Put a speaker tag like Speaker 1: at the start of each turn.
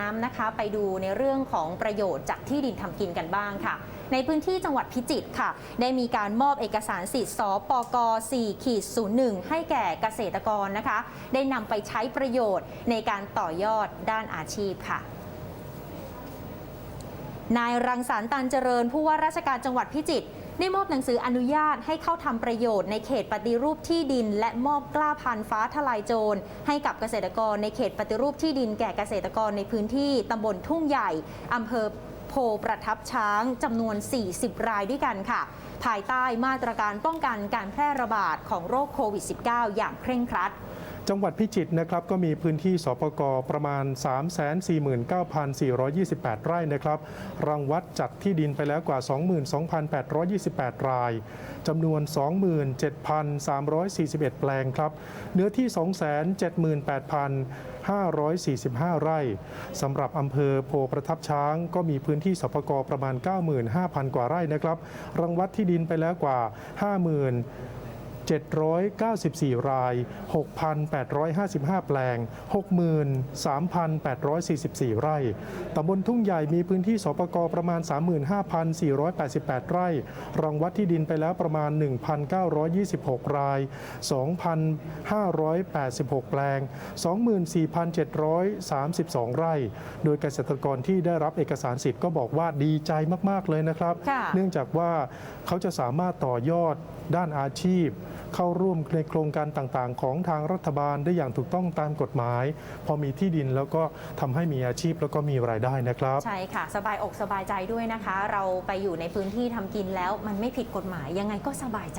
Speaker 1: น้ำนะคะไปดูในเรื่องของประโยชน์จากที่ดินทำกินกันบ้างค่ะ ในพื้นที่จังหวัดพิจิตรค่ะ ได้มีการมอบเอกสารสิทธิ์สปก4ขีด01 ให้แก่เกษตรกรนะคะ ได้นำไปใช้ประโยชน์ในการต่อยอดด้านอาชีพค่ะนายรังสรรค์ตันเจริญผู้ว่าราชการจังหวัดพิจิตร ได้มอบหนังสืออนุญาตให้เข้าทำประโยชน์ในเขตปฏิรูปที่ดิน และมอบกล้าพันธุ์ฟ้าทลายโจร ให้กับเกษตรกรในเขตปฏิรูปที่ดินแก่เกษตรกรในพื้นที่ตำบลทุ่งใหญ่อำเภอโพประทับช้างจำนวน 40 รายด้วยกันค่ะ ภายใต้มาตรการป้องกันการแพร่ระบาดของโรคโควิด -19 อย่างเคร่งครัด
Speaker 2: จังหวัดพิจิตรนะครับก็มีพื้นที่สปกประมาณ 349,428 ไร่นะครับรังวัดจัดที่ดินไปแล้วกว่า 22,828 รายจำนวน 27,341 แปลงครับ เนื้อที่ 278,545 ไร่สำหรับอำเภอโพประทับช้างก็มีพื้นที่สปกประมาณ 95,000 กว่าไร่นะครับรังวัดที่ดินไปแล้วกว่า 50,000 794 ราย 6,855 แปลง 63,844 ไร่ ตำบลทุ่งใหญ่มีพื้นที่สปกประมาณ 35,488 ไร่รังวัดที่ดินไปแล้วประมาณ 1,926 ราย 2,586 แปลง 24,732 ไร่ โดยเกษตรกรที่ได้รับเอกสารสิทธิ์ก็บอกว่าดีใจมาก ๆ เลยนะครับ
Speaker 1: ค่ะ
Speaker 2: เนื่องจากว่าเขาจะสามารถต่อยอดด้านอาชีพเข้าร่วมในโครงการต่างๆ ของทางรัฐบาลได้อย่างถูกต้องตามกฎหมาย พอมีที่ดินแล้วก็ทำให้มีอาชีพแล้วก็มีรายได้นะครับ
Speaker 1: ใช่ค่ะ สบายอกสบายใจด้วยนะคะ เราไปอยู่ในพื้นที่ทำกินแล้วมันไม่ผิดกฎหมายยังไงก็สบายใจ